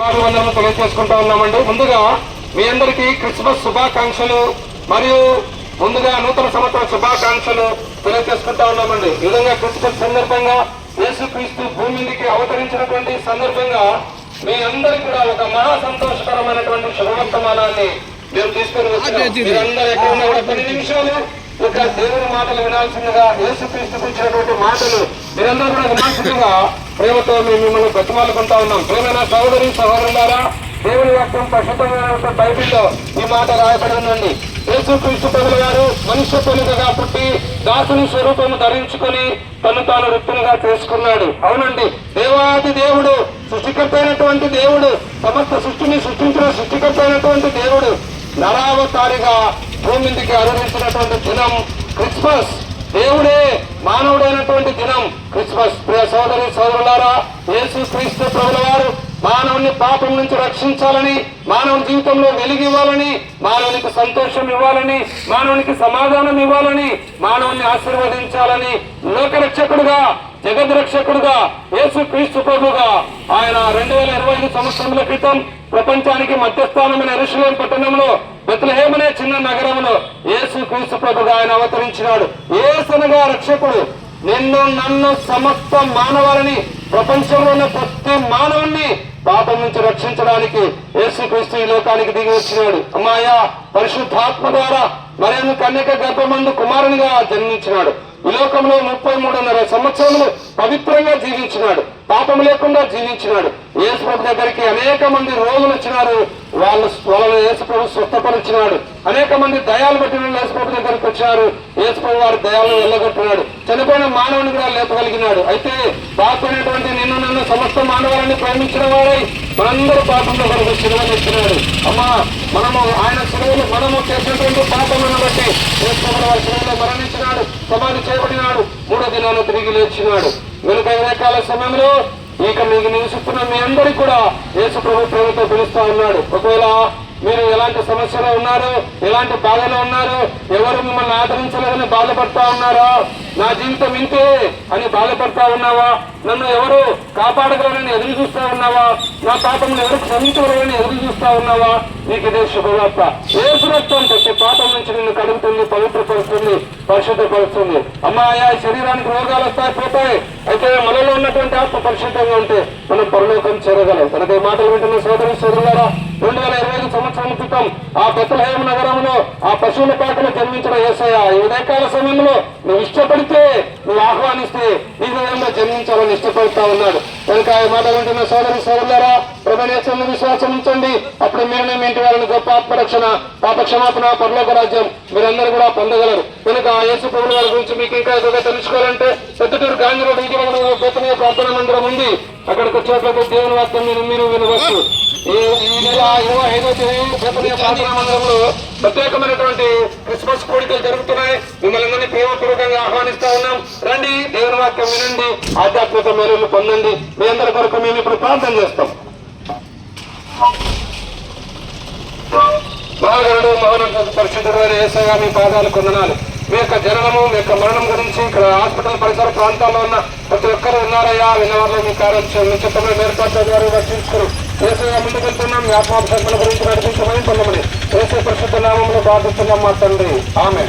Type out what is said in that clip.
శుభాభివందనలు తెలియజేసుకుంటా ఉన్నామండి. ముందుగా మీ అందరికీ క్రిస్మస్ శుభాకాంక్షలు మరియు ముందుగా నూతన సంవత్సర శుభాకాంక్షలు తెలియజేసుకుంటా ఉన్నామండి. ఈ విధంగా క్రిస్మస్ సందర్భంగా యేసుక్రీస్తు భూమి మీదకి అవతరించినటువంటి సందర్భంగా మీ అందరికీ కూడా ఒక మహా సంతోషకరమైనటువంటి శుభవర్తమానాన్ని మేము తీసుకొని మీరందరూ ఎక్కడ కూడా పది నిమిషాలు ఒక దేవుని మాటలు వినాల్సిందిగా యేసుక్రీస్తు ఇచ్చినటువంటి మాటలు మీరందరూ కూడా ప్రేమతో మేము మిమ్మల్ని బ్రతిమాలుకుంటా ఉన్నాం. ప్రేమైన సహోదరి సహోదరులారా దేవుని వాక్యం ప్రశుద్ధమైన బైబిల్లో ఈ మాట రాయబడి ఉందండి యేసుక్రీస్తు ప్రభుల గారు మనుష్య పోలికగా పుట్టి దాసుని స్వరూపము ధరించుకొని తను తాను వృత్తులుగా చేసుకున్నాడు. అవునండి. దేవాది దేవుడు సృష్టికర్త అయినటువంటి దేవుడు సమస్త సృష్టిని సృష్టించిన సృష్టికర్త అయినటువంటి దేవుడు నరావతారిగా భూమి మీదకి అనుభవించినటువంటి దినం క్రిస్మస్. దేవుడే మానవుడైనటువంటి దినం. క్రిస్మస్. ప్రియ సోదరి సోదరులారా యేసు క్రీస్తు ప్రభుల వారు మానవుని పాపం నుంచి రక్షించాలని మానవుని జీవితంలో వెలుగు ఇవ్వాలని మానవునికి సంతోషం ఇవ్వాలని మానవునికి సమాధానం ఇవ్వాలని మానవుని ఆశీర్వదించాలని లోకరక్షకుడుగా జగద్రక్షకుడుగా యేసు క్రీస్తు ప్రభుగా ఆయన రెండు వేల ఇరవై ఐదు సంవత్సరముల క్రితం ప్రపంచానికి మధ్యస్థానమైన ఎరుషులేం పట్టణంలో బెత్లహేమనే చిన్న నగరంలో యేసు క్రీస్తు ప్రభుగా ఆయన అవతరించినాడు. ఏసనగా రక్షకుడు. నిన్ను నన్ను సమస్త మానవాలని ప్రపంచంలో ఉన్న ప్రతి మానవుణ్ణి పాపం నుంచి రక్షించడానికి యేసుక్రీస్తు ఈ లోకానికి దిగి వచ్చినాడు. అమ్మాయ పరిశుద్ధాత్మ ద్వారా మరేను కన్యక గర్భమందు కుమారునిగా జన్మించినాడు. లోకంలో ముప్పై మూడున్నర సంవత్సరములు పవిత్రంగా జీవించినాడు. పాపం లేకుండా జీవించినాడు. యేసుప్రభు దగ్గరికి అనేక మంది రోగులు వచ్చినారు. వాళ్ళ వాళ్ళని యేసుప్రభు స్వస్థపరిచినాడు. అనేక మంది దయాలు పట్టిన యేసుప్రభు దగ్గరికి వచ్చారు యేసుప్రభు వారి దయాలను వెళ్ళగొట్టినాడు. చనిపోయిన మానవుని కూడా లేపగలిగినాడు. అయితే పాపమైనటువంటి సమస్త మానవాళిని ప్రేమించిన వాడై మనందరూ పాపంలో కొరకు శిలువను ఇచ్చినాడు అమ్మా మనము ఆయన శిలువలు మనము చేసినటువంటి పాపములను బట్టి యేసు వారి మరణించినాడు సమాధి చేయబడినాడు మూడో దినాలు తిరిగి లేచినాడు. వెనుక రకాల సమయంలో ఇక మీకు నివసిస్తున్న మీ అందరికీ కూడా యేసు ప్రభు ప్రేమతో పిలుస్తా ఉన్నాడు. ఒకవేళ మీరు ఎలాంటి సమస్యలో ఉన్నారు ఎలాంటి బాధలో ఉన్నారు ఎవరు మిమ్మల్ని ఆదరించలేదని బాధపడతా ఉన్నారా? నా జీవితం ఇంతే అని బాధపడతా ఉన్నావా? నన్ను ఎవరు కాపాడగలరని ఎదురు చూస్తా ఉన్నావా? నా పాపం ఎవరు క్షమించగలరని ఎదురు చూస్తా ఉన్నావా? నీకు ఇదే శుభవార్త. ఏ రక్తం ప్రతి పాపం నుంచి నిన్ను కడుగుతుంది పవిత్రపరుస్తుంది పరిశుద్ధపరుస్తుంది. అమ్మా శరీరానికి రోగాలు వస్తాయి పోతాయి. అయితే మనలో ఉన్నటువంటి ఆత్మ పరిశుద్ధంగా ఉంటే మనం పరలోకం చేరగలం. తనదే మాటలు వింటున్న సోదరు సోదరులారా రెండు వేల సంవత్సరం క్రితం ఆ బతులహేమ నగరంలో ఆ పశువుల పాటలో జన్మించిన ఏసయ ఈ ఉదయకాల సమయంలో నువ్వు ఇష్టపడితే నువ్వు ఆహ్వానిస్తే ఈ విధంగా జన్మించాలని ఇష్టపడతా ఉన్నాడు. కనుక ఈ మాట వింటున్న సోదరి సోదరులారా ప్రభుత్వం విశ్వాసం ఉంచండి. అప్పుడు మీరు మీ ఇంటి వారిని గొప్ప ఆత్మరక్షణ పాప క్షమాపణ పరలోక రాజ్యం మీరందరూ కూడా పొందగలరు. కనుక ఆ యేసు ప్రభుల వారి గురించి మీకు ఇంకా ఎక్కువగా తెలుసుకోవాలంటే పెద్దటూరు గాంధీ రోడ్డు ఇంటి ప్రార్థన మందిరం ఉంది. అక్కడికి వచ్చేటప్పుడు దేవుని వాక్యం మీరు మీరు వినవచ్చు. ఈ నెల ఇరవై ఐదో తేదీ బేతనీయ మందిరంలో ప్రత్యేకమైనటువంటి క్రిస్మస్ కోడికలు జరుగుతున్నాయి. మిమ్మల్ని అందరినీ ప్రేమపూర్వకంగా ఆహ్వానిస్తా ఉన్నాం. రండి దేవుని వాక్యం వినండి ఆధ్యాత్మిక మేలులు పొందండి. మీ అందరి కొరకు మేము ఇప్పుడు ప్రార్థన చేస్తాం. మహాగరుడు మహోన్నత పరిశుద్ధుడైన ఏసగా మీ పాదాలు కొందనాలు మీ యొక్క జననము మీ యొక్క మరణం గురించి ఇక్కడ హాస్పిటల్ పరిసర ప్రాంతాల్లో ఉన్న ప్రతి ఒక్కరు ఉన్నారయ్యా. విన్నవారిలో మీ కార్యం చిత్రంలో ఏర్పాటు గారు రక్షించుకుని ఏసగా ముందుకు వెళ్తున్నాం. గురించి నడిపించమని పొందమని. ఏసే పరిశుద్ధ నామంలో ప్రార్థిస్తున్నాం మా తండ్రి. ఆమె